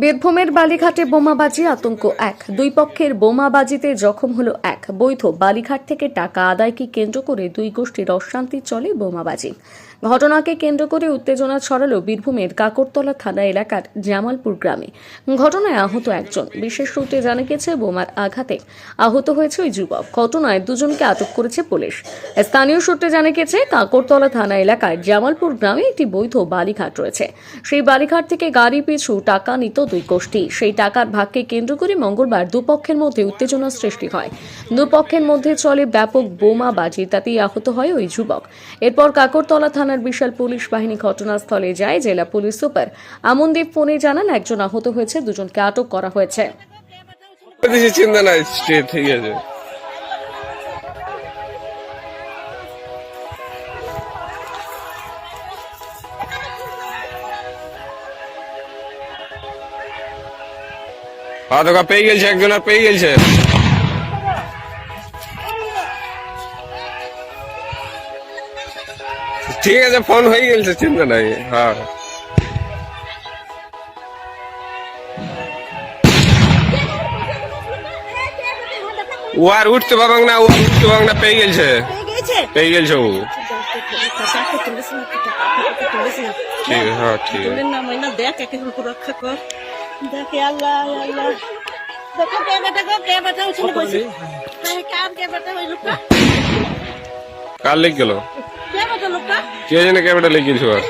বীরভূমের বালিঘাটে বোমাবাজি, আতঙ্ক এক। দুই পক্ষের বোমাবাজিতে জখম হলো এক। বৈধ বালিঘাট থেকে টাকা আদায়কে কেন্দ্র করে দুই গোষ্ঠীর অশান্তি চলে বোমাবাজি। ঘটনাকে কেন্দ্র করে উত্তেজনা ছড়ালো বীরভূমের কাকরতলা থানা এলাকার জামালপুর গ্রামে। ঘটনায় আহত একজন। বিশেষ সূত্রে জানা গেছে, বোমার আঘাতে আহত হয়েছে ওই যুবক। ঘটনায় দুজনকে আটক করেছে পুলিশ। স্থানীয় সূত্রে জানা গেছে, কাকরতলা থানা এলাকায় জামালপুর গ্রামে একটি বৈধ বালিঘাট রয়েছে। সেই বালিঘাট থেকে গাড়ি, পিছু, টাকা নিত দুই গোষ্ঠী। সেই টাকার ভাগকে কেন্দ্র করে মঙ্গলবার দুপক্ষের মধ্যে উত্তেজনা সৃষ্টি হয়। দুপক্ষের মধ্যে চলে ব্যাপক বোমা বাজি তাতেই আহত হয় ওই যুবক। এরপর কাকরতলা থানার বিশাল পুলিশ বাহিনী ঘটনাস্থলে যায় জেলা পুলিশ সুপার। আমনদীপ ফোনে জানান, একজন আহত হয়েছে, দুজনকে আটক করা হয়েছে। চিন্তা নাই ঠিক আছে। তোকে পেয়ে গেছে একজন আর পেয়ে গেছে ঠিক আছে ফোন হয়ে গেছে চিন্তা নাই হ্যাঁ। ও আর উঠতে পারবাং না ও উঠতে পারবাং না পেয়ে গেছে পেয়ে গেছে ও। ঠিক হ্যাঁ ঠিক দেখ একে রক্ষা কর। দেখে আল্লাহ আল্লাহ। দেখো কে বেটা গো কে বেটা উঠে বসে। হ্যাঁ কার কে বেটা ওই লোকটা। কার লেগে গেল কে বেটা লোকটা। কে জানে ক্যামেরা লেগে গেছে আর